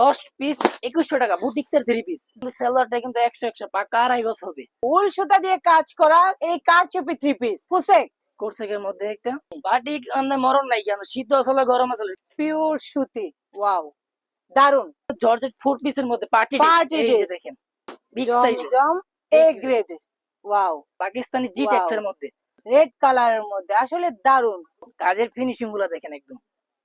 দশ পিস একুশশো টাকা বুটিক্স এর থ্রি পিস সেলোয়ারটা কিন্তু একশো একশো পাকা আড়াই গজ হবে উল সুতা দিয়ে কাজ করা এই কারচুপি থ্রি পিস কুসেক কোর্সেকের মধ্যে একটা। বাটিক মরণ নাই কেন? শীত আসলে গরম আসলে। পিওর সুতি। ওয়াও দারুণ জর্জেট ফোর পিসের মধ্যে পার্টি dress। দেখেন বিগ সাইজ জমজম এ গ্রেড ওয়াও পাকিস্তানি জি. ট্যাক্স এর মধ্যে। রেড কালারের মধ্যে। আসলে দারুণ কাজের ফিনিশিংগুলো দেখেন একদম।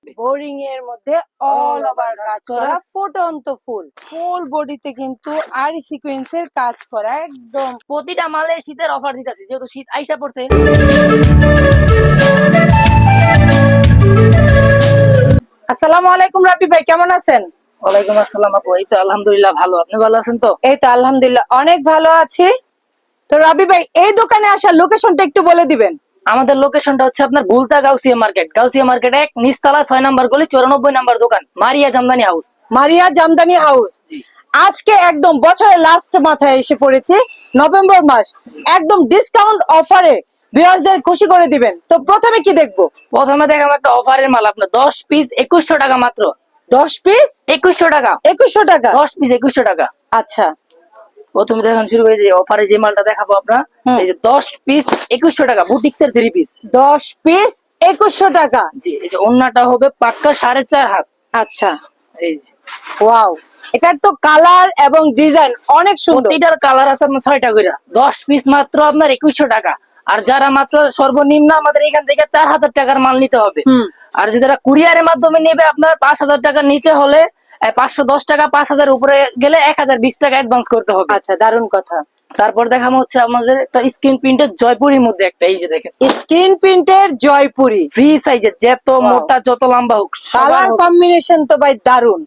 বোরিং এর মধ্যে অল ওভার কাজ করা ফুটন্ত ফুল ফুল বডিতে কিন্তু আরি সিকোয়েন্সের কাজ করা একদম। প্রতিটা মালে শীতের অফার দিতেছি যেহেতু শীত আইসা পড়ছে। আসসালামু আলাইকুম রাবি ভাই কেমন আছেন? ওয়ালাইকুম আসসালাম আপু এই তো আলহামদুলিল্লাহ ভালো। আপনি ভালো আছেন তো? এই তো আলহামদুলিল্লাহ অনেক ভালো আছি। তো রাবি ভাই এই দোকানে আসার লোকেশনটা একটু বলে দিবেন। আমাদের লোকেশনটা হচ্ছে আপনার ভুলতা গাউসিয়া মার্কেট গাউসিয়া মার্কেট এক নিচতলা ছয় নাম্বার গলি চৌরানব্বই নাম্বার দোকান Maria Jamdani house Maria Jamdani house আজকে একদম বছরের লাস্ট মাথায় এসে পড়েছি নভেম্বর মাস। একদম ডিসকাউন্ট অফারে ভিউয়ার্সদের খুশি করে দিবেন। তো প্রথমে কি দেখব? প্রথমে দেখাম একটা অফারের মাল আপনার দশ পিস একুশশো টাকা মাত্র। দশ পিস একুশশো টাকা। একুশশো টাকা? দশ পিস একুশশো টাকা। আচ্ছা। প্রথমে দেখান শুরু করে যে অফারে যে মালটা দেখাবো আপনার এই যে দশ পিস একুশশো টাকা বুটিক্স এর থ্রি পিস দশ পিস একুশশো টাকা। জি এই যে অন্যটা হবে পাক্কা সাড়ে চার হাত। আচ্ছা। এই যে। ওয়াও। এটার তো কালার এবং ডিজাইন অনেক সুন্দর। প্রতিটার কালার আছে আপনার ছয়টা করে দশ পিস মাত্র আপনার একুশশো টাকা। আর যারা মাত্র সর্বনিম্ন আমাদের এখান থেকে চার হাজার টাকার মাল নিতে হবে। আর যদি যারা কুরিয়ারের মাধ্যমে নেবে আপনার পাঁচ হাজার টাকার নিচে হলে পাঁচশো দশ টাকা পাঁচ হাজার উপরে গেলে এক হাজার বিশ টাকা অ্যাডভান্স করতে হবে। আচ্ছা দারুণ কথা। তারপর দেখানো হচ্ছে আমাদের একটা স্ক্রিন প্রিন্টের জয়পুরির মধ্যে একটা এই যে দেখেন। স্কিন প্রিন্টের জয়পুরি। ফ্রি সাইজের যত মোটা যত লম্বা হোক কালার কম্বিনেশন তো ভাই দারুণ।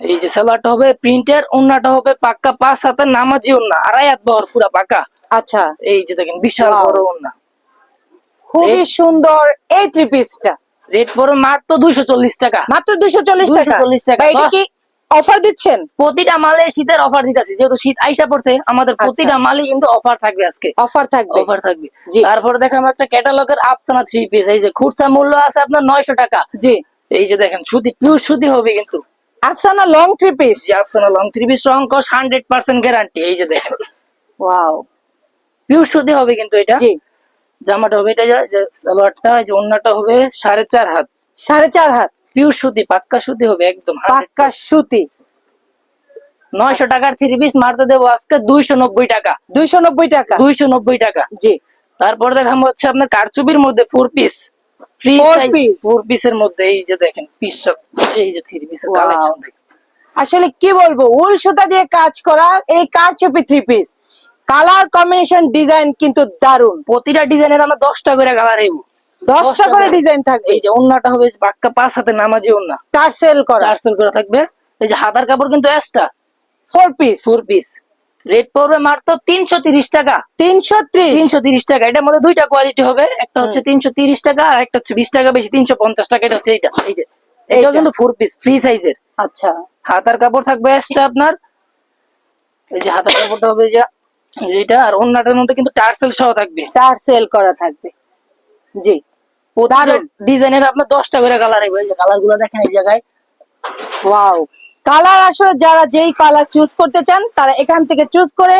এই যে সালোয়ারটা হবে প্রিন্টের ওন্নাটা হবে পাক্কা পাঁচ হাতে নামাজি ওন্না আড়াই হাত বহর পুরা পাকা। আচ্ছা। এই যে দেখেন বিশাল. বড় ওন্না। খুবই সুন্দর এই থ্রি পিসটা রেট পড়ো মাত্র দুইশো চল্লিশ টাকা। মাত্র দুশো চল্লিশ টাকা? 240 টাকা। এটা কি অফার দিচ্ছেন? প্রতিটা মালে শীতের অফার দিতেছি। যেহেতু শীত আইসা পড়ছে আমাদের প্রতিটা মালে কিন্তু অফার থাকবে আজকে। অফার থাকবে। অফার থাকবে। তারপর একটা ক্যাটালগের আফসানা থ্রি পিস এই যে খুচরা মূল্য আছে আপনার নয়শো টাকা। জি। এই যে দেখেন সুতি পিওর সুতি হবে কিন্তু। Afsana long three piece Afsana long three piece রং কস হান্ড্রেড পার্সেন্ট গ্যারান্টি এই যে দেখেন। ওয়াও পিওর সুতি হবে কিন্তু এটা। জি। জামাটা হবে এটা যে- সালোয়ারটা যে অন্যটা হবে সাড়ে চার হাত। সাড়ে চার হাত? পিওর সুতি পাক্কা সুতি হবে একদম পাক্কা সুতি। নয়শো টাকার থ্রি পিস মারতে দেবো আজকে দুইশো নব্বই টাকা। দুইশো নব্বই টাকা? দুইশো নব্বই টাকা। জি। তারপর দেখাম হচ্ছে আপনার কারচুপির মধ্যে ফোর পিস ফ্রি পিসের মধ্যে এই যে দেখেন পিস সব এই যে থ্রি পিসের কালেকশন দেখেন। আসলে কি বলব উল সুতা দিয়ে কাজ করা এই কারচুপি three piece colour combination design কিন্তু দারুণ প্রতিটা ডিজাইনের আমরা দশটা করে কালার হইব দশটা করে। ডিজাইন থাকবে। এই যে ওন্নাটা হবে পাক্কা পাঁচ হাতে নামাজি ওন্না। টার্সেল করা। পার্সেল করা থাকবে। এই যে হাতার কাপড় কিন্তু extra four piece four piece rate পড়বে মাত্র তিনশো তিরিশ টাকা। তিনশো ত্রিশ। তিনশো তিরিশ টাকা। এটার মধ্যে দুইটা কোয়ালিটি হবে। একটা হচ্ছে তিনশো তিরিশ টাকা আর একটা হচ্ছে বিশ টাকা বেশি তিনশো পঞ্চাশ টাকা। এটা হচ্ছে এইটা। এই যে। এটাও কিন্তু ফোর পিস ফ্রি সাইজের আচ্ছা। হাতার কাপড় থাকবে এক্সট্রা আপনার। এই যে হাতার কাপড়টা হবে যে যেটা আর অন্যটার মধ্যে কিন্তু টার্সেল সহ থাকবে। টার্সেল করা থাকবে। জি। ডিজাইনের আপনার দশটা করে কালার হবে এই যে কালারগুলো দেখেন এই জায়গায়। ওয়াও কালার আসলে যারা যেই কালার চুজ করতে চান তারা এখান থেকে চুজ করে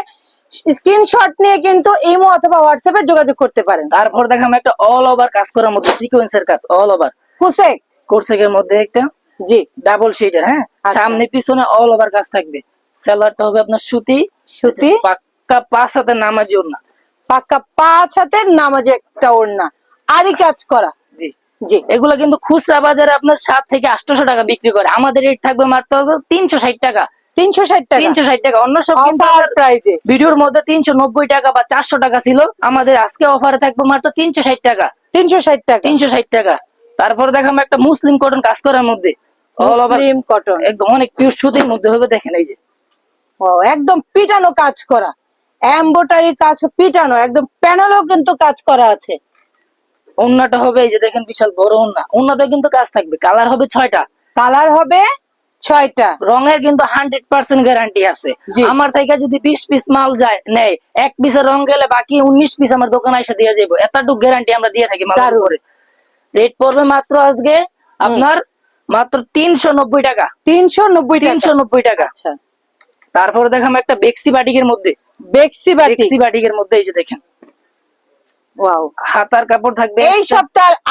স্ক্রিনশট নিয়ে কিন্তু ইমো অথবা হোয়াটসঅ্যাপে যোগাযোগ করতে পারেন। তারপর দেখাম একটা অল ওভার কাজ করার মধ্যে সিকোয়েন্সের কাজ অল ওভার কুসেক কোর্সেকের মধ্যে একটা জি। ডাবল শেডের হ্যাঁ? আচ্ছা। সামনে পিছনে অল ওভার কাজ থাকবে। সেলারটা হবে আপনার সুতি। সুতি। পাক্কা পাঁচ হাতে নামাজি ওড়না। পাক্কা পাঁচ হাতে নামাজে একটা ওড়না। আরই কাজ করা। জি। জি। এগুলো কিন্তু খুচরা বাজারে আপনার সাত থেকে আটশোশো টাকা বিক্রি করে। আমাদের রেট থাকবে মাত্র তিনশো ষাট টাকা। তিনশো ষাট টাকা। তিনশো ষাট টাকা। অন্য সব প্রাইজে ভিডিওর মধ্যে তিনশো নব্বই টাকা বা চারশো টাকা ছিল। আমাদের আজকে অফারে থাকবে মাত্র তিনশো ষাট টাকা। তিনশো ষাট টাকা। তিনশো ষাট টাকা। তারপর দেখাম একটা মুসলিম কটন কাজ করার মধ্যে। মুসলিম কটন একদম অনেক পিওর সুতির মধ্যে হবে দেখেন এই যে। ও একদম পিটানো কাজ করা। এম্বোটারি কাজ পিটানো একদম প্যানেলও কিন্তু কাজ করা আছে। অন্যটা হবে এই যে দেখেন বিশাল বড় অন্য অন্যতে কিন্তু কাজ থাকবে। কালার হবে ছয়টা। কালার হবে ছয়টা। রঙের কিন্তু হান্ড্রেড পার্সেন্ট গ্যারান্টি আছে। আমার থেকে যদি বিশ পিস মাল যায় নেয় এক পিসের রং গেলে বাকি উনিশ পিস আমার দোকানে এসে দিয়ে যাব এতটুকু গ্যারান্টি আমরা দিয়ে থাকি মালের উপরে। রেট পড়বে মাত্র আজকে আপনার মাত্র তিনশো নব্বই টাকা। তিনশো নব্বই তিনশো নব্বই টাকা। আচ্ছা। তারপরে দেখাম একটা বেক্সি বাটিকের মধ্যে বেক্সি বাটি বেক্সি বাটিকের মধ্যে এই যে দেখেন। ওয়াও। হাতার কাপড় থাকবে এই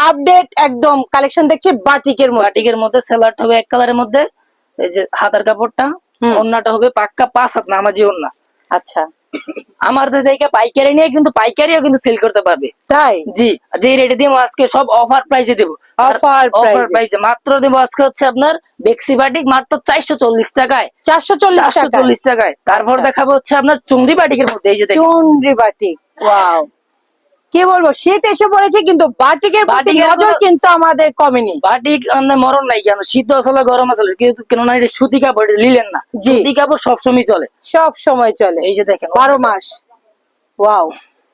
আপডেট একদম কালেকশন দেখছি বাটিকের মধ্যে। বাটিকের মধ্যে সেলার হবে এক কালারের মধ্যে। এই যে হাতার কাপড়টা। ওন্নাটা হবে পাক্কা পাঁচ হাত নামাজি ওন্না। আচ্ছা। আমাদের থেকে পাইকারি নিয়ে কিন্তু পাইকারিও কিন্তু সেল করতে পারবে। তাই? জি যে রেটে দিব আজকে সব অফার প্রাইসে দেবো। অফার অফার প্রাইসে মাত্র দেবো আজকে হচ্ছে আপনার বেক্সি বাটিক মাত্র চারশো চল্লিশ টাকায়। চারশো চল্লিশ চল্লিশ টাকায়। তারপর আচ্ছা। দেখাবো হচ্ছে আপনার চুন্ডি বাটিকের মধ্যে এই যে দেখেন। চুনরি বাটিক ওয়াও কি বলব? শীত এসে পড়েছে কিন্তু বাটিকের নজর কিন্তু আমাদের কমেনি। বাটিক মরণ নাই কেন? শীত আসলে গরম আসলে কিন্তু কেননা এটা সুতি কাপড় লিলেন না। সুতি কাপড় সবসময় চলে। সব সময় চলে। এই যে দেখেন। বারো মাস। ওয়াও।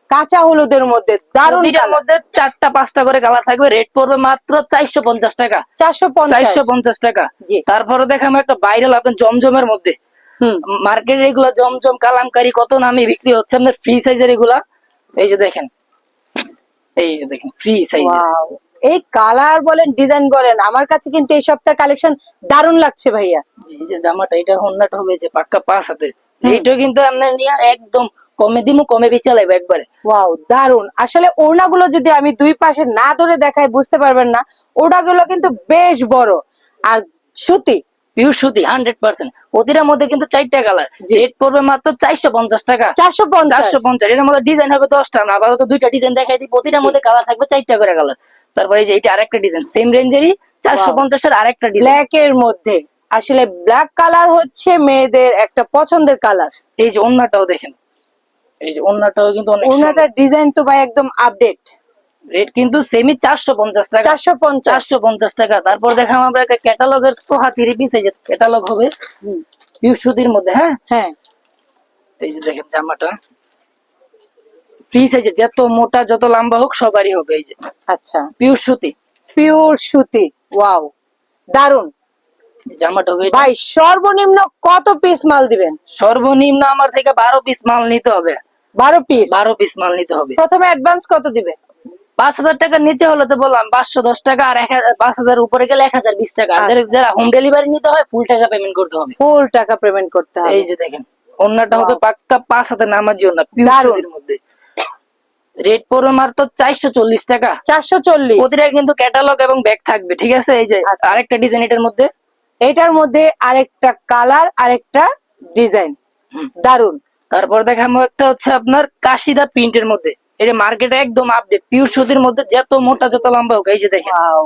কাঁচা হলুদের মধ্যে দারুণ মধ্যে চারটা পাঁচটা করে কালার থাকবে। রেট পড়বে মাত্র চারশো পঞ্চাশ টাকা। চারশো চারশো পঞ্চাশ টাকা। জি। তারপরে দেখাবো একটা ভাইরাল আপনার জমজমের মধ্যে। হুম। মার্কেটে এগুলা জমজম কালামকারী কত নামে বিক্রি হচ্ছে আপনার ফ্রি সাইজের এগুলা। এই যে দেখেন। এই দেখেন ফ্রি সাইজ এই কালার বলেন ডিজাইন বলেন আমার কাছে কিন্তু এই সপ্তাহের কালেকশন দারুণ লাগছে ভাইয়া। এই যে জামাটা এটা হন্নাটা হবে যে পাক্কা পাঁচ হাতে। এইটাও কিন্তু আপনার নিয়ে একদম কমে দিমু কমে বেচে লাইব একবারে। ওয়াও দারুণ। আসলে ওড়নাগুলো যদি আমি দুই পাশে না ধরে দেখাই বুঝতে পারবেন না ওড়নাগুলো কিন্তু বেশ বড়। আর সুতি পিওর সুতি হান্ড্রেড পার্সেন্ট প্রতিটার মধ্যে কিন্তু চারটা কালার রেট পড়বে মাত্র চারশো পঞ্চাশ টাকা। চারশো পঞ্চাশ। চারশো পঞ্চাশ। এটার মধ্যে ডিজাইন হবে দশটা। আপাতত দুইটা ডিজাইন দেখাই দিই। প্রতিটার মধ্যে কালার থাকবে চারটা করে কালার তারপরে এই যে এটা আরেকটা ডিজাইন সেম রেঞ্জেরই চারশো পঞ্চাশের আরেকটা ডিজাইন ব্ল্যাক এর মধ্যে। আসলে ব্ল্যাক কালার হচ্ছে মেয়েদের একটা পছন্দের কালার এই যে অন্যটাও দেখেন। এই যে অন্যটাও কিন্তু অনেক ওনাটার ডিজাইন তো ভাই একদম আপডেট রেট কিন্তু সেমি চারশো পঞ্চাশ টাকা। চারশো পঞ্চাশ। চারশো পঞ্চাশ টাকা। তারপর দেখাম আমরা একটা ক্যাটালগের পিস এই যে ক্যাটালগ হবে। সুতির মধ্যে হ্যাঁ? হ্যাঁ। এই যে দেখেন জামাটা। ফ্রি সাইজের যত মোটা যত লম্বা হোক সবারই হবে এই যে। আচ্ছা। পিওর সুতি। পিওর সুতি। ওয়াও। দারুণ জামাটা হবে ভাই সর্বনিম্ন কত পিস মাল দিবেন? সর্বনিম্ন আমার থেকে বারো পিস মাল নিতে হবে। বারো পিস বারো পিস মাল নিতে হবে। প্রথমে অ্যাডভান্স কত দিবে? পাঁচ হাজার টাকার নিচে হলে তো বললাম পাঁচশো দশ টাকা আর এক পাঁচ হাজার উপরে গেলে এক হাজার বিশ টাকা। যারা- আচ্ছা। হোম ডেলিভারি নিতে হয় ফুল টাকা পেমেন্ট করতে হবে। ফুল টাকা পেমেন্ট করতে হবে। এই যে দেখেন অন্যটা হবে. পাক্কা পাঁচ হাতে নামাজি অন্য মধ্যে। রেট পড়বে মাত্র চারশো চল্লিশ টাকা। চারশো চল্লিশ। প্রতিটা কিন্তু ক্যাটালগ এবং ব্যাগ থাকবে ঠিক আছে? এই যে আচ্ছা। আরেকটা ডিজাইন এটার মধ্যে। এটার মধ্যে আরেকটা কালার আরেকটা ডিজাইন দারুণ তারপর দেখাবো একটা হচ্ছে আপনার কাশিদা প্রিন্টের মধ্যে। এটা মার্কেটে একদম আপডেট পিওর সুতির মধ্যে যত মোটা যত লম্বা হোক এই যে দেখেন। ওয়াও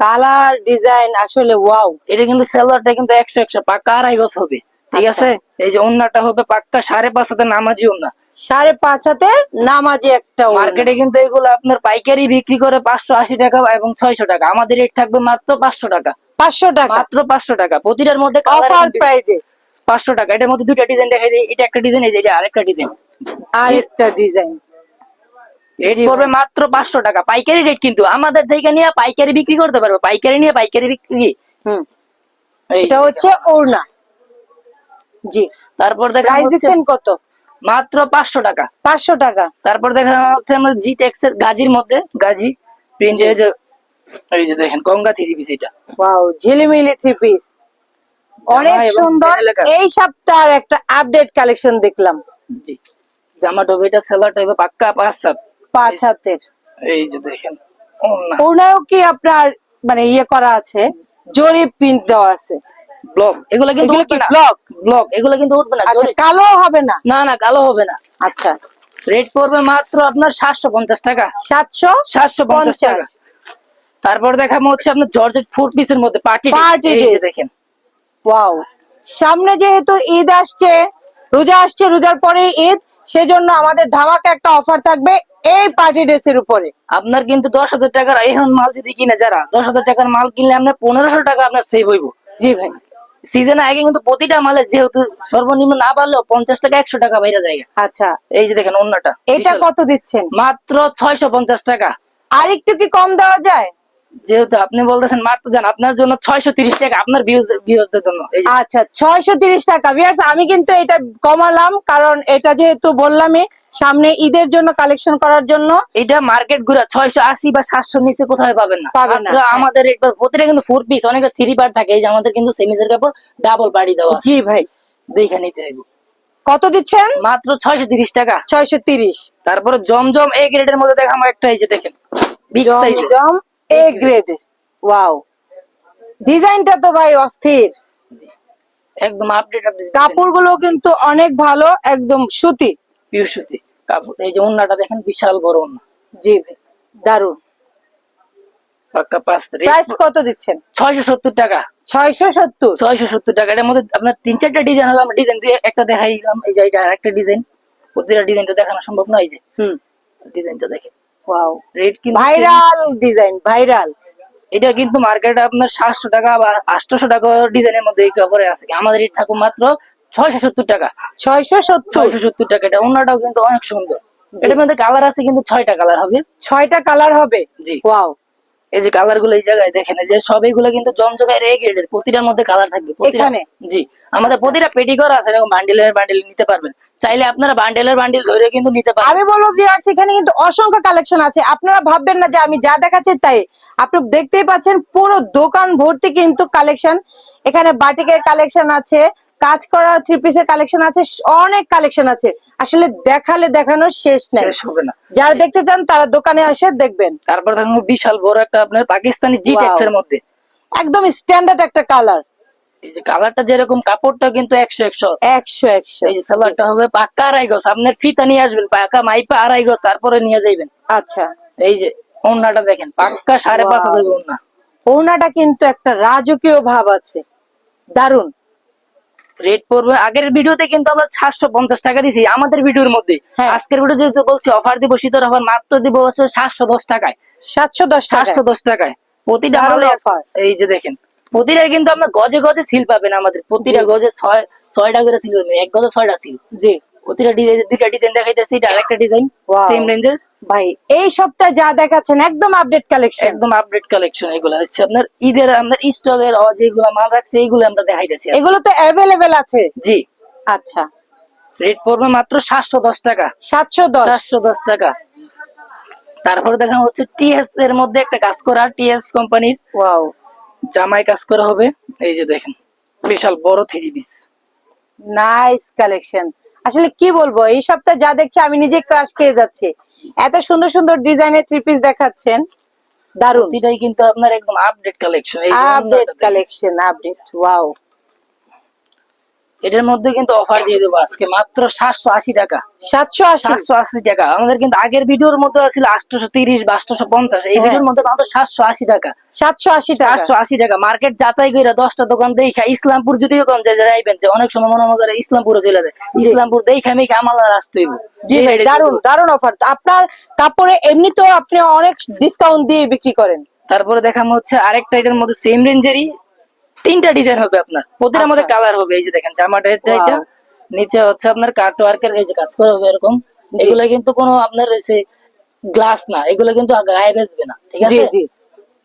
কালার ডিজাইন আসলে ওয়াও এটা কিন্তু সেলারটা কিন্তু একশো একশো পাক্কা আড়াই গজ হবে ঠিক আচ্ছা। আছে? এই যে ওন্নাটা হবে পাক্কা সাড়ে পাঁচ হাতে নামাজি ওন্না। সাড়ে পাঁচ হাতের নামাজি একটা মার্কেটে কিন্তু এগুলো আপনার পাইকারি বিক্রি করে পাঁচশো আশি টাকা এবং ছয়শো টাকা। আমাদের রেট থাকবে মাত্র পাঁচশো টাকা। পাঁচশো টাকা। মাত্র পাঁচশো টাকা। প্রতিটার মধ্যে অফার প্রাইজে পাঁচশো টাকা। এটার মধ্যে দুটা ডিজাইন দেখাই দিই। এটা একটা ডিজাইন এই যে এটা আরেকটা ডিজাইন আরেকটা ডিজাইন রেট পড়বে মাত্র পাঁচশো টাকা। পাইকারি রেট কিন্তু আমাদের থেকে নিয়ে পাইকারি বিক্রি করতে পারবে। পাইকারি নিয়ে পাইকারি বিক্রি। হুম। এটা হচ্ছে ওড়না। জি। তারপর দেখা দিচ্ছেন কত? মাত্র পাঁচশো টাকা। পাঁচশো টাকা। তারপর দেখা আমরা জি এর গাজির মধ্যে। গাজি প্রিন্টের যে এই যে দেখেন গঙ্গা থ্রি পিস এটা। ওয়াও ঝিলিমিলি থ্রি পিস অনেক সুন্দর। এই সপ্তাহের একটা আপডেট কালেকশন দেখলাম। জি। জামা টবে এটা সেলার টাইপে পাক্কা পাঁচ সাত পাঁচ হাতের। এই যে দেখেন ওড়নাও কি আপনার মানে ইয়ে করা আছে? জরি প্রিন্ট দেওয়া আছে। ব্লক। এগুলো কিন্তু এগুলো উঠবে কি না। ব্লক? ব্লক। এগুলো কিন্তু উঠবে না কালো হবে না? না না কালো হবে না। আচ্ছা। রেট পড়বে মাত্র আপনার সাতশো পঞ্চাশ টাকা। সাতশো সাতশো পঞ্চাশ টাকা। তারপর দেখাবো হচ্ছে আপনার জর্জেট ফোর পিসের মধ্যে পার্টি। দেখেন। ওয়াও। সামনে যেহেতু ঈদ আসছে রোজা আসছে রোজার পরে ঈদ সেজন্য আমাদের ধামাকা একটা অফার থাকবে। এই পার্টি ড্রেসের উপরে। আপনার কিন্তু দশ হাজার টাকার এখন মাল যদি কিনে যারা দশ হাজার টাকার মাল কিনলে আপনার পনেরোশো টাকা আপনার সেভ হইব। জি ভাই। সিজন আগে কিন্তু প্রতিটা মালের যেহেতু সর্বনিম্ন না বাড়লেও পঞ্চাশ টাকা একশো টাকা বাইরে যায় আচ্ছা। এই যে দেখেন অন্যটা এটা কত দিচ্ছেন? মাত্র ছয়শো পঞ্চাশ টাকা। আর একটু কি কম দেওয়া যায়? যেহেতু আপনি বলতেছেন মাত্র জান আপনার জন্য ছয়শো তিরিশ টাকা আপনার ভিউজ ভিউজদের জন্য। আচ্ছা ছয়শো তিরিশ টাকা। ভিউয়ার্স আমি কিন্তু এটা কমালাম কারণ এটা যেহেতু বললামই সামনে ঈদের জন্য কালেকশন করার জন্য এটা মার্কেট ঘুরা ছয়শো আশি বা সাতশো নিচে কোথায় পাবেন না। পাবেন না, হ্যাঁ। আমাদের একবার প্রতিটা কিন্তু ফোর পিস অনেকটা থ্রি পার্ট থাকে এই যে আমাদের কিন্তু সেমিজের কাপড় ডাবল বাড়ি দেওয়া জি ভাই। দেখে নিতে হইব। কত দিচ্ছেন? মাত্র ছয়শো তিরিশ টাকা। ছয়শো তিরিশ। তারপরে জমজম এ গ্রেডের মধ্যে দেখাবো একটা এই যে দেখেন। বিগ সাইজ জম এ গ্রেড ওয়াও ডিজাইনটা তো ভাই অস্থির। একদম আপডেট আপডেট কাপড়গুলো কিন্তু অনেক ভালো একদম সুতি। পিওর সুতি। কাপড় এই যে ওন্নাটা দেখেন বিশাল বড় ওন্না। জি ভাই দারুণ পাক্কা পাঁচ প্রাইস কত দিচ্ছেন? ছয়শো সত্তর টাকা। ছয়শো সত্তর। ছয়শো সত্তর টাকা। এটার মধ্যে আপনার তিন চারটা ডিজাইন হবে আমরা ডিজাইন দিয়ে একটা দেখাই দিলাম এই যে এটা আরেকটা ডিজাইন প্রতিটা ডিজাইনটা দেখানো সম্ভব নয় এই যে। হুম। ডিজাইনটা দেখেন। ওয়াও রেট কিন্তু ভাইরাল ডিজাইন ভাইরাল এটা কিন্তু মার্কেটে আপনার সাতশো টাকা বা আটশোশো টাকা ডিজাইনের মধ্যে এই কাপড়ে আছে। আমাদের রেট থাকুক মাত্র ছয়শো সত্তর টাকা। ছয়শো সত্তর। ছয়শো সত্তর টাকা। এটা অন্যটাও কিন্তু অনেক সুন্দর। এটার মধ্যে কালার আছে কিন্তু ছয়টা কালার হবে। ছয়টা কালার হবে? জি। ওয়াও এই যে কালারগুলো এই জায়গায় দেখেন যে সবইগুলো কিন্তু জমজমের এক গ্রেডের প্রতিটার মধ্যে কালার থাকবে। প্রতিটা- এখানে? জি। আমাদের প্রতিটা পেটি করা আছে এরকম বান্ডিলের বান্ডিল নিতে পারবেন। চাইলে আপনারা বান্ডেলের বান্ডিল ধরে কিন্তু নিতে পারবেন আমি বলব ভিউয়ার্স এখানে কিন্তু অসংখ্য কালেকশন আছে। আপনারা ভাববেন না যে আমি যা দেখাচ্ছি তাই। আপনি দেখতেই পাচ্ছেন পুরো দোকান ভর্তি কিন্তু কালেকশন এখানে বাটিকের কালেকশন আছে কাজ করা থ্রি পিসের কালেকশন আছে অনেক কালেকশন আছে। আসলে দেখালে দেখানো শেষ নাই। শেষ হবে না। যারা দেখতে চান তারা দোকানে এসে দেখবেন। তারপর দেখুন বিশাল বড় একটা আপনার পাকিস্তানি জি Wow. টেক্স এর মধ্যে। একদম স্ট্যান্ডার্ড একটা কালার এই যে কালারটা যেরকম কাপড়টা কিন্তু একশো একশো। একশো একশো। এই যে সালোয়ারটা হবে পাক্কা আড়াই গজ। আপনার ফিতা নিয়ে আসবেন পাক্কা মাইপা আড়াই গজ তারপরে নিয়ে যাইবেন। আচ্ছা। এই যে ওন্নাটা দেখেন পাক্কা সাড়ে পাঁচ হাজার ওন্না ওনাটা কিন্তু একটা রাজকীয় ভাব আছে। দারুণ রেট পড়বে। আগের ভিডিওতে কিন্তু আমরা সাতশো পঞ্চাশ টাকা দিছি আমাদের ভিডিওর মধ্যে। হ্যাঁ। আজকের ভিডিও যেহেতু বলছি অফার দিব শীতের অফার মাত্র দিব হচ্ছে সাতশো দশ টাকায়। সাতশো দশ সাতশো দশ টাকায়। প্রতিটা এই যে দেখেন প্রতিটা কিন্তু আপনার গজে গজে সিল পাবেন আমাদের। প্রতিটা গজে ছয় ছয়টা করে সিল পাবেন। এক গজে ছয়টা সিল জি। প্রতিটা ডিজাইন দুইটা ডিজাইন দেখাইতেছি এটা আরেকটা ডিজাইন সেম রেঞ্জের ভাই এই সপ্তাহে যা দেখাচ্ছেন একদম আপডেট কালেকশন একদম আপডেট কালেকশন এগুলো হচ্ছে আপনার ঈদের আপনার স্টকের যেগুলো মাল রাখছে এইগুলো আমরা দেখাইতেছি এগুলো তো অ্যাভেলেবেল আছে। জি। আচ্ছা। রেট পড়বে মাত্র সাতশো দশ টাকা। সাতশো দশ। সাতশো দশ টাকা। তারপরে দেখা হচ্ছে টিএস এর মধ্যে একটা কাজ করা টিএস কোম্পানির ওয়াও জামাই কাজ করা হবে। এই যে দেখেন বিশাল বড় থ্রি পিস। নাইস কালেকশন আসলে কি বলব এই সপ্তাহে যা দেখছি আমি নিজে ক্রাশ খেয়ে যাচ্ছি। এত সুন্দর সুন্দর ডিজাইনের থ্রি পিস দেখাচ্ছেন। দারুণ এটাই কিন্তু আপনার একদম update collection update collection update wow এটার মধ্যে কিন্তু অফার দিয়ে দেবো আজকে। মাত্র সাতশো আশি টাকা। সাতশো সাতশো আশি টাকা। আমাদের কিন্তু আগের ভিডিওর মধ্যে ছিল আটশোশো তিরিশ বা আটশোশো পঞ্চাশ। এই। ভিডিওর মধ্যে মাত্র সাতশো আশি টাকা। সাতশো আশি টাকা? চারশো আশি টাকা। মার্কেট যাচাই করে দশটা দোকান দেখা ইসলামপুর যদিও কম যায় যাইবেন যে অনেক সময় মনে মনে করে ইসলামপুরে চলে যায়। ইসলামপুর দেখে আমি কামালা আসতে হইব। জি ভাই দারুণ দারুণ অফার আপনার কাপড়ে এমনিতেও আপনি অনেক ডিসকাউন্ট দিয়ে বিক্রি করেন। তারপরে দেখাম হচ্ছে আরেকটা এটার মধ্যে সেম রেঞ্জেরই তিনটা ডিজাইন হবে আপনার। প্রতিটার মধ্যে আচ্ছা। কালার হবে এই যে দেখেন জামাটা এটা। নিচে হচ্ছে আপনার কাট ওয়ার্কের এই যে কাজ করা হবে এরকম। এগুলো কিন্তু কোনো আপনার এসে গ্লাস না এগুলো কিন্তু গায়ে বেচবে না ঠিক আছে? জি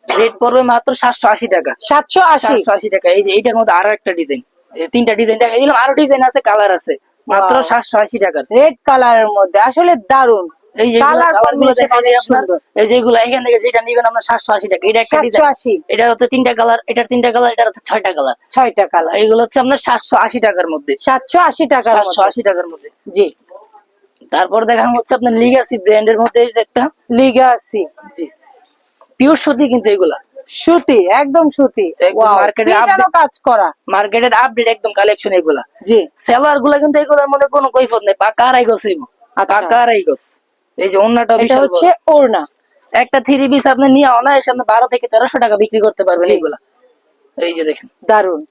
রেট পড়বে মাত্র সাতশো আশি টাকা। সাতশো আশি। সাতশো আশি টাকা এই যে এইটার মধ্যে আরও একটা ডিজাইন তিনটা ডিজাইন দেখাই দিলাম আরও ডিজাইন আছে কালার আছে মাত্র. সাতশো আশি টাকার। রেড কালারের মধ্যে আসলে দারুণ এই যে কালার কালারগুলো দেখা যায় আপনার এই যেগুলো এখান থেকে যেটা নিবেন আপনার সাতশো আশি টাকা এটা একটা সাতশো ডিজাইন আশি। এটা হচ্ছে তিনটা কালার এটার তিনটা কালার এটার হচ্ছে ছয়টা কালার ছয়টা কালার এইগুলো হচ্ছে আপনার সাতশো আশি টাকার মধ্যে। সাতশো আশি টাকার সাতশো মধ্যে। আশি টাকার মধ্যে। জি। তারপর দেখানো হচ্ছে আপনার লিগাসি ব্র্যান্ডের মধ্যে একটা। লিগাসি জি। পিওর সুতি কিন্তু এগুলা। সুতি একদম সুতি। কাজ করা। মার্কেটের আপডেট একদম কালেকশন এগুলা। জি। সেলারগুলা কিন্তু এগুলার মধ্যে কোনো কৈফত নেই পাকা আড়াই গছ আচ্ছা। পাকা আড়াই গছ এই যে অন্যটা এটা হচ্ছে ওড়না। একটা থ্রি পিস আপনি নিয়ে অনায়াসে আপনি বারো থেকে তেরোশো টাকা বিক্রি করতে পারবেন এইগুলা এই যে দেখেন। দারুণ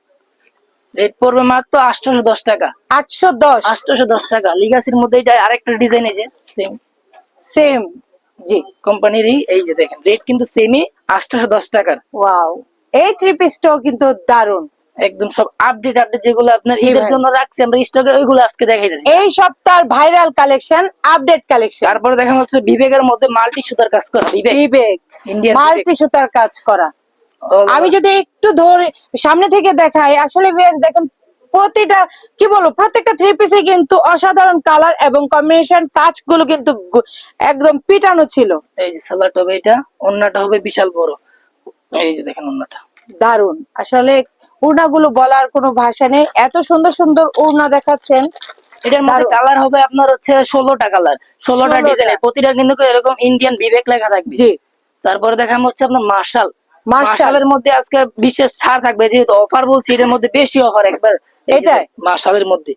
রেট পড়বে মাত্র আটশোশো দশ টাকা। আটশো দশ আটশোশো দশ টাকা। লিগাসির মধ্যে এটা আরেকটা ডিজাইন এই যে সেম সেম জি কোম্পানিরই এই যে দেখেন। রেট কিন্তু সেমই আটশোশো দশ টাকার। ওয়াও এই থ্রি পিসটাও কিন্তু দারুণ একদম সব আপডেট আপডেট যেগুলো আপনার ঈদের জন্য রাখছি আমরা স্টকে ওইগুলো আজকে দেখাই দিচ্ছি। এই সপ্তাহের ভাইরাল কালেকশন আপডেট কালেকশন তারপরে দেখানো হচ্ছে বিবেকের মধ্যে মাল্টি সুতার কাজ করা বিবেক। বিবেক। ইন্ডিয়ান মাল্টি সুতার কাজ করা। আমি যদি একটু ধরে সামনে থেকে দেখাই আসলে ভিউয়ার্স দেখেন প্রতিটা কি বলব প্রত্যেকটা থ্রি পিসে কিন্তু অসাধারণ কালার এবং কম্বিনেশন কাজগুলো কিন্তু একদম পিটানো ছিল। এই যে সালাড হবে এটা অন্যটা হবে বিশাল বড়। এই যে দেখেন অন্যটা দারুণ আসলে উড়নাগুলো বলার কোনো ভাষা নেই। এত সুন্দর সুন্দর উড়না দেখাচ্ছেন। এটার মধ্যে কালার হবে আপনার হচ্ছে ষোলোটা কালার ষোলোটা 16টা। ডিজাইনের প্রতিটা কিন্তু এরকম ইন্ডিয়ান বিবেক লেখা থাকবে। জি। তারপরে দেখানো হচ্ছে আপনার মার্শাল মার্শাল। মার্শালের মধ্যে আজকে বিশেষ ছাড় থাকবে। যেহেতু অফার বলছি এটার মধ্যে বেশি অফার একবার। এটাই? মার্শালের মধ্যে।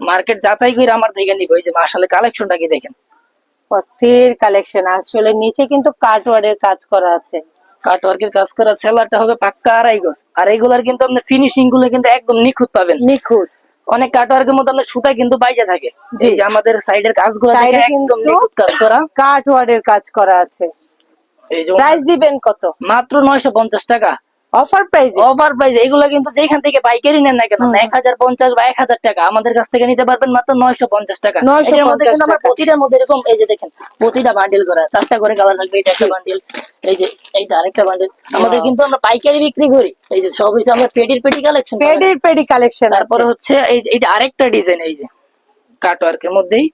মার্কেট যাচাই করে আমার দেখে নিব। এই যে মার্শালের কালেকশনটা কি দেখেন। অস্থির কালেকশন আসলে নিচে কিন্তু কাটওয়ার্ডের কাজ করা আছে। কাটওয়ার্কের কাজ করা সেলারটা হবে পাক্কা আড়াই গজ। আর এইগুলার কিন্তু আপনার ফিনিশিংগুলো কিন্তু একদম নিখুঁত পাবেন। নিখুঁত। অনেক কাটওয়ার্কের মধ্যে আপনার সুতা কিন্তু বাইজা থাকে। যে আমাদের সাইডের কাজগুলো একদম নিখুঁত কাজ করা। কাটওয়ার্কের কাজ করা আছে। এই প্রাইস দিবেন কত? মাত্র নয়শো পঞ্চাশ টাকা। অফার প্রাইস ওভার প্রাইস এগুলো কিন্তু যেখান থেকে পাইকারি নেন না কেন? এক হাজার পঞ্চাশ বা এক হাজার টাকা। আমাদের কাছ থেকে নিতে পারবেন মাত্র নয়শো পঞ্চাশ টাকা। 950 মধ্যে কিন্তু আমার প্রতিটার মধ্যে এরকম এই যে দেখেন প্রতিটা বান্ডিল করা। চারটা করে কালার থাকবে এটা একটা বান্ডিল এই যে এইটা আরেকটা বান্ডিল আমাদের কিন্তু আমরা পাইকারি বিক্রি করি। এই যে সব হচ্ছে আমরা পেটির পেটি কালেকশন পেডির পেডি কালেকশন তারপরে হচ্ছে এই যে এইটা আরেকটা ডিজাইন এই যে কাটওয়ার্কের মধ্যেই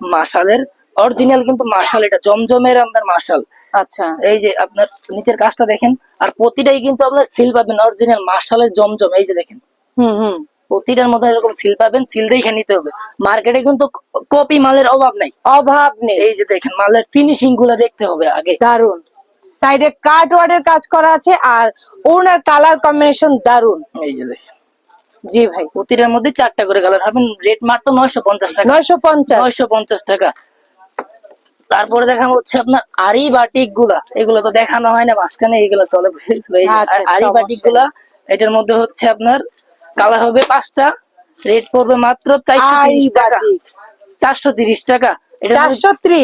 মার্শালের অরিজিনাল কিন্তু মার্শাল এটা জমজমের আপনার মার্শাল আচ্ছা। এই যে আপনার নিচের কাজটা দেখেন আর প্রতিটাই কিন্তু আপনার সিল পাবেন অরিজিনাল মার্শালের জমজম এই যে দেখেন। হুম হুম। প্রতিটার মধ্যে এরকম সিল পাবেন সিল দেখে নিতে হবে। মার্কেটে কিন্তু কপি মালের অভাব নাই। অভাব নেই। এই যে দেখেন মালের ফিনিশিংগুলো দেখতে হবে আগে। দারুণ সাইডে কাটওয়ার্ডের কাজ করা আছে আর ওনার কালার কম্বিনেশন দারুণ এই যে দেখেন। জি ভাই। প্রতিটার মধ্যে চারটা করে কালার হবেন রেট মাত্র নয়শো পঞ্চাশ টাকা। নয়শো পঞ্চাশ। নয়শো পঞ্চাশ টাকা। তারপরে দেখানো হচ্ছে আপনার আরি বাটিকগুলা। এগুলো তো দেখানো হয় না মাঝখানে এগুলো যে আচ্ছা, আরি বাটিকগুলা এটার মধ্যে হচ্ছে আপনার কালার হবে পাঁচটা রেট পড়বে মাত্র চারশো তিরিশ টাকা। চারশো তিরিশ টাকা।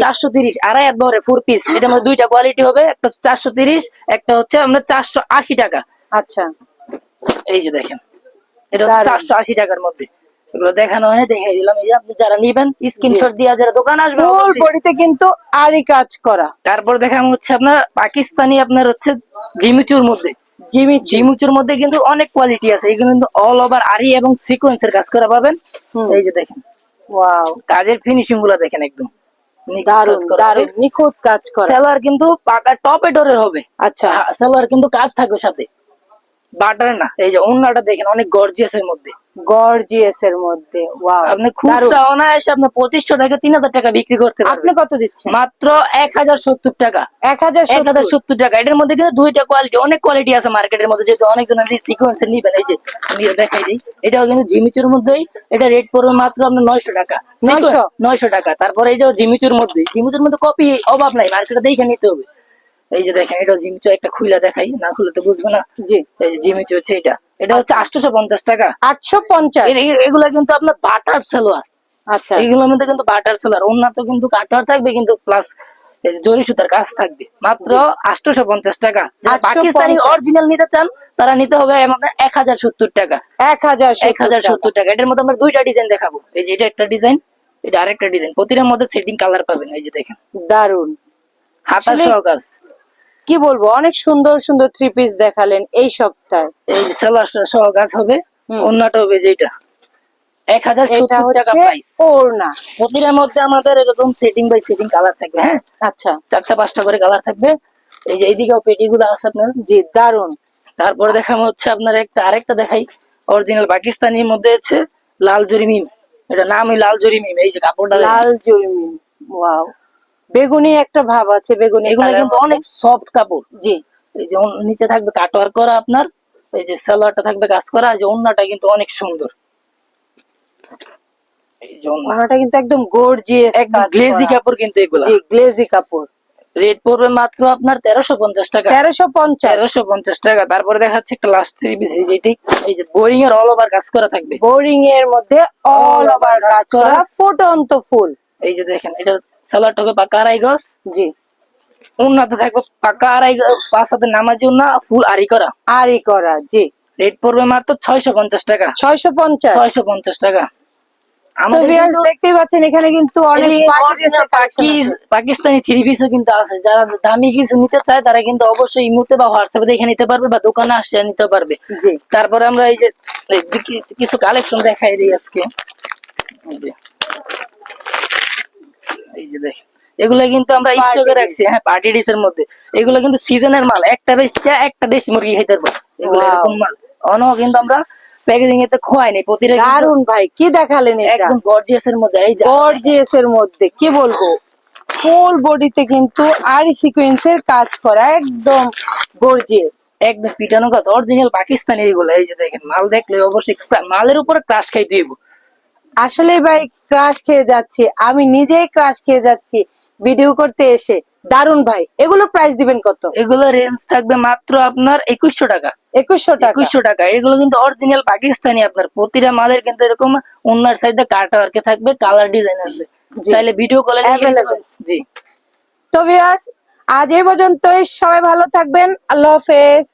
চারশো তিরিশ? আড়াই ফোর পিস এটার মধ্যে দুইটা কোয়ালিটি হবে একটা চারশো তিরিশ একটা হচ্ছে আপনার চারশো আশি টাকা। আচ্ছা। এই যে দেখেন এটা চারশো আশি টাকার মধ্যে। এগুলো দেখানো হয় দেখাই দিলাম। এই যে আপনি যারা নিবেন স্ক্রিনশট দিয়ে যারা দোকান আসবে ফুল বডিতে কিন্তু আরি কাজ করা। তারপর দেখানো হচ্ছে আপনার পাকিস্তানি আপনার হচ্ছে জিমিচুর মধ্যে। জিমি জিমিচুর মধ্যে কিন্তু অনেক কোয়ালিটি আছে। এগুলো কিন্তু অল ওভার আরি এবং সিকোয়েন্সের কাজ করা পাবেন। এই যে দেখেন। ওয়াও কাজের ফিনিশিংগুলো দেখেন একদম। নিখুঁত কাজ করা। নিখুঁত কাজ করা। সেলার কিন্তু পাকা টপ এডরের হবে। আচ্ছা। সেলার কিন্তু কাজ থাকবে সাথে। বাটার না এই যে অন্যটা দেখেন অনেক গর্জিয়াস এর মধ্যে। গর্জিয়াস এর মধ্যে ওয়াও আপনি খুচরা অনায়াসে আপনি পঁচিশশো টাকা তিন হাজার টাকা বিক্রি করতে আপনি কত দিচ্ছেন? মাত্র এক হাজার সত্তর টাকা। এক হাজার এক হাজার সত্তর টাকা। এটার মধ্যে কিন্তু দুইটা কোয়ালিটি অনেক কোয়ালিটি আছে মার্কেটের মধ্যে যেহেতু অনেকজন সিকোয়েন্সে নিবেন। এই যে আমি দেখাই দিই। এটাও কিন্তু জিমিচুর মধ্যেই এটা রেট পড়বে মাত্র আপনার নয়শো টাকা। 900 নয়শো টাকা। তারপরে এটাও জিমিচুর মধ্যে। জিমিচুর মধ্যে কপি অভাব নাই মার্কেটে দেখে নিতে হবে। এই যে দেখেন এটাও জিমিচু একটা খুলে দেখাই না খুলে তো বুঝবে না। জি। এই যে জিমিচু হচ্ছে এটা। এটা হচ্ছে আটশোশো পঞ্চাশ টাকা। আটশো পঞ্চাশ? এগুলা কিন্তু আপনার বাটার সালোয়ার। আচ্ছা। এগুলোর মধ্যে কিন্তু বাটার সেলার উন্নত কিন্তু কাটার থাকবে কিন্তু প্লাস জরি সুতার কাজ থাকবে। মাত্র আটশোশো পঞ্চাশ টাকা। যারা 850 পাকিস্তানি অরিজিনাল নিতে চান তারা নিতে হবে এক হাজার সত্তর টাকা। এক হাজার এক হাজার সত্তর টাকা। এটার মধ্যে আমরা দুইটা ডিজাইন দেখাবো। এই যে এটা একটা ডিজাইন এটা আরেকটা ডিজাইন। প্রতিটার মধ্যে সেটিং কালার পাবেন এই যে দেখেন। দারুণ আসলে- সহ কাজ কি বলব অনেক সুন্দর সুন্দর থ্রি পিস দেখালেন এই সপ্তাহে। এই সহ কাজ হবে অন্যটা হবে যেটা। এক হাজার সত্তর টাকা হচ্ছে প্রাইস ওড়না। প্রতিটার মধ্যে আমাদের এরকম সেটিং বাই সেটিং কালার থাকবে হ্যাঁ? আচ্ছা। চারটা পাঁচটা করে কালার থাকবে। এই যে এইদিকেও পেটিগুলো আছে আপনার। জি দারুণ তারপরে দেখানো হচ্ছে আপনার একটা আরেকটা দেখাই। অরিজিনাল পাকিস্তানির মধ্যে আছে লাল জরি মিম। নাম ওই লাল জরি মিম এই যে কাপড়টা। লাল জুলমি ওয়াও বেগুনি একটা ভাব আছে বেগুনি এগুলো কিন্তু অনেক সফট কাপড়। জি। এই যে নিচে থাকবে কাটওয়ার করা আপনার এই যে সালোয়ারটা থাকবে কাজ করা যে অন্যটা কিন্তু অনেক সুন্দর। কিন্তু একদম গর্জিয়াস গ্লেজি কাপড় কিন্তু এগুলা। জি গ্লেজি কাপড়। রেট পড়বে মাত্র আপনার তেরোশো পঞ্চাশ টাকা। তেরোশো পঞ্চাশ। তেরোশো পঞ্চাশ টাকা। তারপরে একটা লাস্ট থ্রি পিস এই যে এটি বোরিং এর অল ওভার কাজ করা থাকবে। বোরিং এর মধ্যে অল ওভার কাজ করা। ফুটন্ত ফুল। এই যে দেখেন এটা সালোয়ারটা হবে পাকা আড়াই গজ? জি। উন্নত থাকবে পাকা আড়াই পাঁচ হাতে নামাজি উন্না ফুল আড়ি করা। আরি করা জি। রেট পড়বে মাত্র ছয়শো পঞ্চাশ টাকা। ছয়শো পঞ্চাশ? ছয়শো পঞ্চাশ টাকা। দেখতেই পাচ্ছেন এখানে কিন্তু অনেক। পাকিস্তানি থ্রি পিসও কিন্তু আছে। যারা দামি কিছু নিতে চায় তারা কিন্তু অবশ্যই ইমুতে বা হোয়াটসঅ্যাপে দেখে নিতে পারবে বা দোকানে আসে নিতে পারবে। জি। তারপরে আমরা এই যে কিছু কালেকশন দেখাই দিই আজকে। যে। এই যে দেখেন এগুলো কিন্তু আমরা স্টকে রাখছি হ্যাঁ পার্টি ডিশের মধ্যে। এগুলো কিন্তু সিজনের মাল একটা বেচা একটা দেশি মুরগি খেতে পারব। এগুলো এরকম মাল। অন্য কিন্তু আমরা প্যাকেজিং এতে খোয়াই নাই প্রতিটা দারুণ ভাই কি দেখালেন এটা? একদম গর্জিয়াস এর মধ্যে এই গর্জিয়াস এর মধ্যে কি বলব? ফুল বডিতে কিন্তু আরি সিকোয়েন্সের কাজ করা একদম গর্জিয়াস একদম পিটানো গাছ অরিজিনাল পাকিস্তানি এগুলো এই যে দেখেন মাল দেখলে অবশ্যই মালের উপরে ক্রাশ খাই দিব আসলে ভাই ক্রাশ খেয়ে যাচ্ছি। আমি নিজেই ক্রাশ খেয়ে যাচ্ছি ভিডিও করতে এসে। দারুণ ভাই এগুলো প্রাইস দিবেন কত? এগুলো রেঞ্জ থাকবে মাত্র আপনার একুশশো টাকা। একুশশো টাকা। একুশশো টাকা। এগুলো কিন্তু অরিজিনাল পাকিস্তানি আপনার। প্রতিটা মালের কিন্তু এরকম অন্যার সাইডে কাটা আরকে থাকবে কালার ডিজাইন আছে। চাইলে ভিডিও কলে। জি। তো ভিউয়ার্স আজ এই পর্যন্তই। সবাই ভালো থাকবেন। আল্লাহ হাফেজ।